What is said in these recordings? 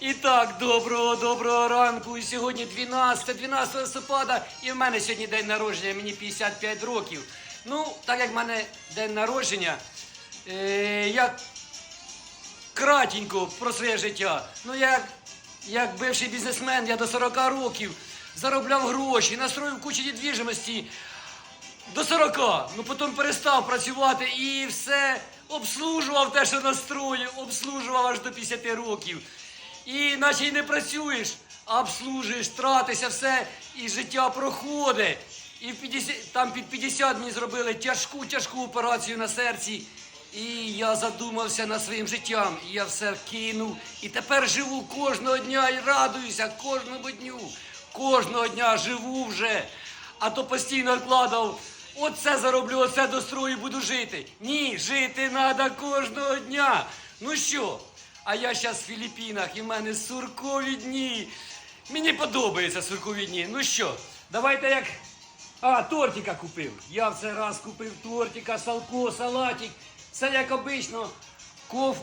І так, доброго, доброго ранку. І сьогодні 12, 12 листопада, і в мене сьогодні день народження, мені 55 років. Ну, так як в мене день народження, е, я кратенько про своє життя. Ну, як, як бивший бізнесмен, я до 40 років заробляв гроші, настроїв кучу недвіжимості до 40. Ну потім перестав працювати і все обслужував те, що настроїв, обслужував аж до 50 років. І наче й не працюєш, а обслужуєш, тратишся все, і життя проходить. І в 50, там під 50 мені зробили тяжку, тяжку операцію на серці. І я задумався над своїм життям. І я все кинув. І тепер живу кожного дня і радуюся кожному дню. Кожного дня живу вже. А то постійно відкладав. Оце зароблю, оце дострою, буду жити. Ні, жити треба кожного дня. Ну що? А я зараз в Філіппінах і в мене суркові дні. Мені подобаються суркові дні. Ну що, давайте як. А, тортика купив. Я в цей раз купив тортика, салко, салатик. Все як обично. Коф,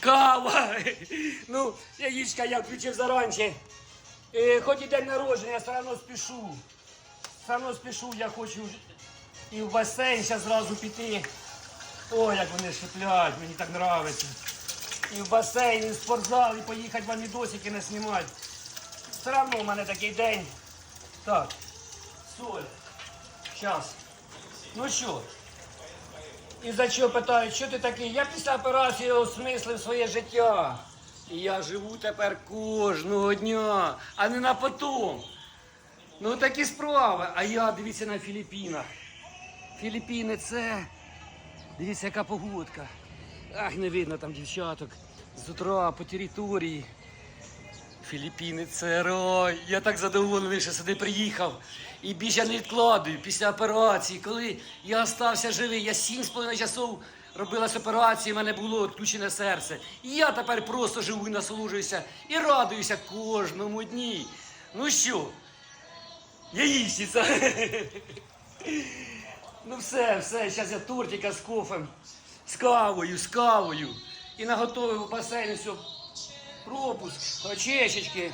кава. Ну, яєчка я включив заранче. Е, хоч і день народження, я все одно спішу. Все одно спішу, я хочу і в басейн зараз зразу піти. Ой, як вони шиплять, мені так подобається. І в басейн, і в спортзал, і поїхати вам відосики не знімати. Все одно в мене такий день. Так, соль. Щас. Ну що? І за що питають, що ти такий? Я після операції осмислив своє життя. І я живу тепер кожного дня, а не на потом. Ну такі справи. А я дивіться на Філіппінах. Філіппіни це. Дивіться, яка погодка. Ах, не видно там дівчаток з утра по території. Філіппіни це рай. Я так задоволений, що сюди приїхав. І більше не відкладую після операції. Коли я стався живий, я 7,5 часов робилась операція, в мене було відключене серце. І я тепер просто живу і насолоджуюся і радуюся кожному дні. Ну що, яєчниця. Ну все, все, зараз я тортика з кофем, з кавою, з кавою. І наготовив у басейні все. Пропуск, очечечки.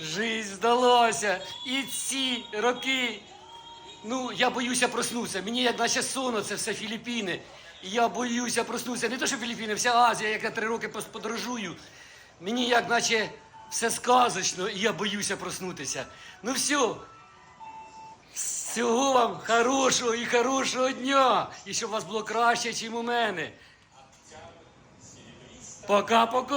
Жизнь здалася. І ці роки. Ну, я боюся проснутися. Мені як наче соно, це все Філіппіни. І я боюся проснутися. Не то, що Філіппіни, вся Азія, як я три роки подорожую. Мені як наче все сказочно, і я боюся проснутися. Ну все. Всього вам хорошого і хорошого дня. І щоб у вас було краще, ніж у мене. Пока-пока.